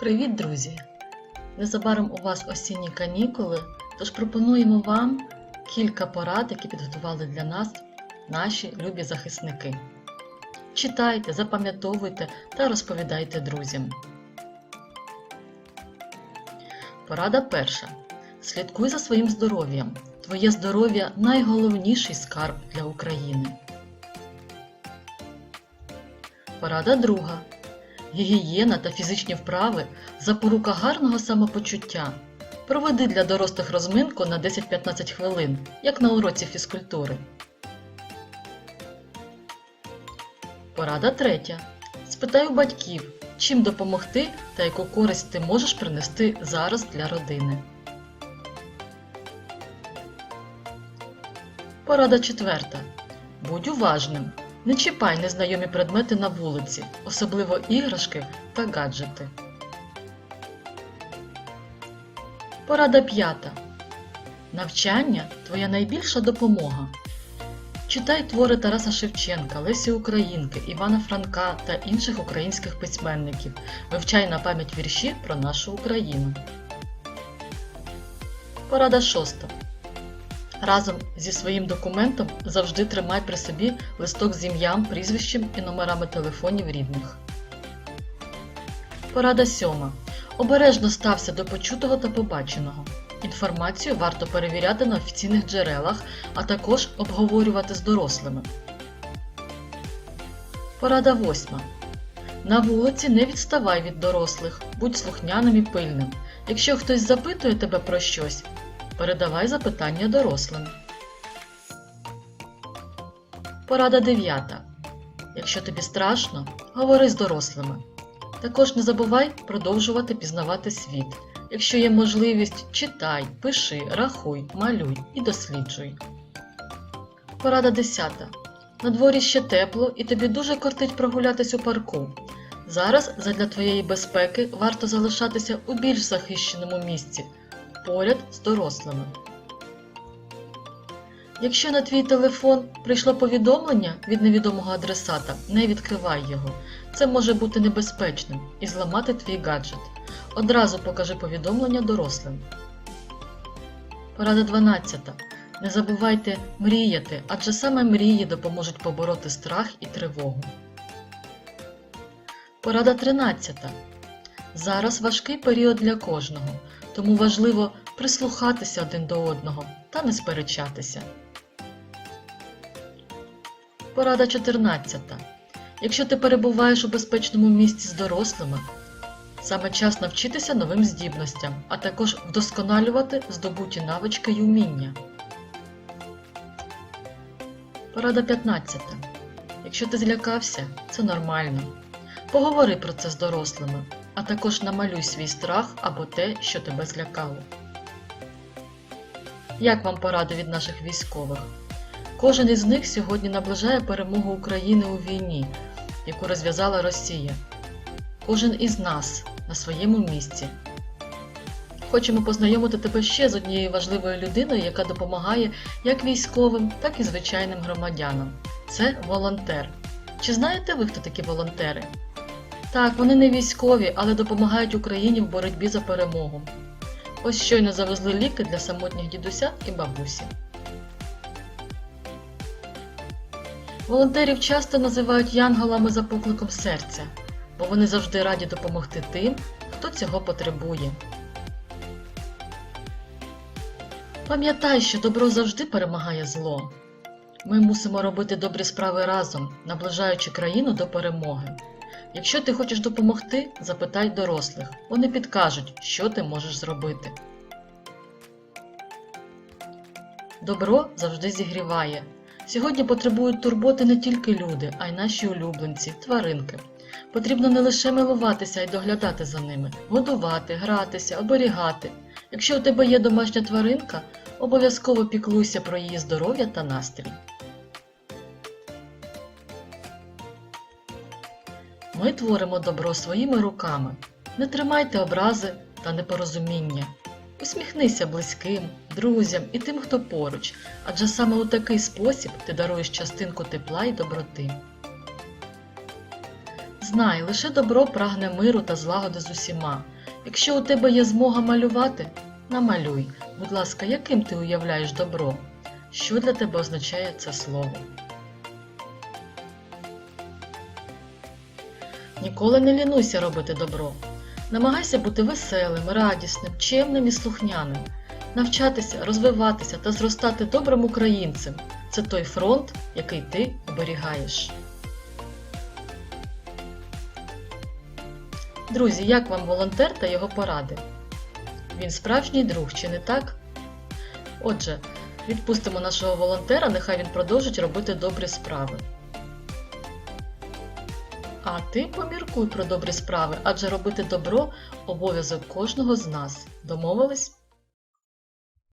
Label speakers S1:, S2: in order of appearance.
S1: Привіт, друзі! Незабаром у вас осінні канікули, тож пропонуємо вам кілька порад, які підготували для нас наші любі захисники. Читайте, запам'ятовуйте та розповідайте друзям. Порада перша. Слідкуй за своїм здоров'ям. Твоє здоров'я найголовніший скарб для України. Порада друга. Гігієна та фізичні вправи запорука гарного самопочуття. Проведи для дорослих розминку на 10-15 хвилин, як на уроці фізкультури. Порада третя. Спитай у батьків, чим допомогти та яку користь ти можеш принести зараз для родини. Порада четверта. Будь уважним. Не чіпай незнайомі предмети на вулиці, особливо іграшки та гаджети. Порада п'ята. Навчання твоя найбільша допомога. Читай твори Тараса Шевченка, Лесі Українки, Івана Франка та інших українських письменників. Вивчай на пам'ять вірші про нашу Україну. Порада шоста. Разом зі своїм документом завжди тримай при собі листок з ім'ям, прізвищем і номерами телефонів рідних. Порада сьома. Обережно стався до почутого та побаченого. Інформацію варто перевіряти на офіційних джерелах, а також обговорювати з дорослими. Порада восьма. На вулиці не відставай від дорослих, будь слухняним і пильним. Якщо хтось запитує тебе про щось, Передавай запитання дорослим. Порада 9. Якщо тобі страшно, говори з дорослими. Також не забувай продовжувати пізнавати світ. Якщо є можливість, читай, пиши, рахуй, малюй і досліджуй. Порада 10. На дворі ще тепло і тобі дуже кортить прогулятись у парку. Зараз задля твоєї безпеки варто залишатися у більш захищеному місці поряд з дорослими. Якщо на твій телефон прийшло повідомлення від невідомого адресата, не відкривай його. Це може бути небезпечним і зламати твій гаджет. Одразу покажи повідомлення дорослим. Порада 12. Не забувайте мріяти, адже саме мрії допоможуть побороти страх і тривогу. Порада 13. Зараз важкий період для кожного, тому важливо прислухатися один до одного та не сперечатися. Порада 14. Якщо ти перебуваєш у безпечному місці з дорослими, саме час навчитися новим здібностям, а також вдосконалювати здобуті навички й уміння. Порада 15. Якщо ти злякався, це нормально. Поговори про це з дорослими, а також намалюй свій страх або те, що тебе злякало. Як вам поради від наших військових? Кожен із них сьогодні наближає перемогу України у війні, яку розв'язала Росія. Кожен із нас на своєму місці. Хочемо познайомити тебе ще з однією важливою людиною, яка допомагає як військовим, так і звичайним громадянам. Це волонтер. Чи знаєте ви, хто такі волонтери? Так, вони не військові, але допомагають Україні в боротьбі за перемогу. Ось щойно завезли ліки для самотніх дідуся і бабусі. Волонтерів часто називають янголами за покликом серця, бо вони завжди раді допомогти тим, хто цього потребує. Пам'ятай, що добро завжди перемагає зло. Ми мусимо робити добрі справи разом, наближаючи країну до перемоги. Якщо ти хочеш допомогти, запитай дорослих. Вони підкажуть, що ти можеш зробити. Добро завжди зігріває. Сьогодні потребують турботи не тільки люди, а й наші улюбленці, тваринки. Потрібно не лише милуватися і доглядати за ними, годувати, гратися, оберігати. Якщо у тебе є домашня тваринка, обов'язково піклуйся про її здоров'я та настрій. Ми творимо добро своїми руками. Не тримайте образи та непорозуміння. Усміхнися близьким, друзям і тим, хто поруч, адже саме у такий спосіб ти даруєш частинку тепла і доброти. Знай, лише добро прагне миру та злагоди з усіма. Якщо у тебе є змога малювати, намалюй. Будь ласка, яким ти уявляєш добро? Що для тебе означає це слово? Ніколи не лінуйся робити добро. Намагайся бути веселим, радісним, чемним і слухняним, навчатися, розвиватися та зростати добрим українцем. Це той фронт, який ти оберігаєш. Друзі, як вам волонтер та його поради? Він справжній друг, чи не так? Отже, відпустимо нашого волонтера, нехай він продовжить робити добрі справи. А ти поміркуй про добрі справи, адже робити добро обов'язок кожного з нас. Домовились?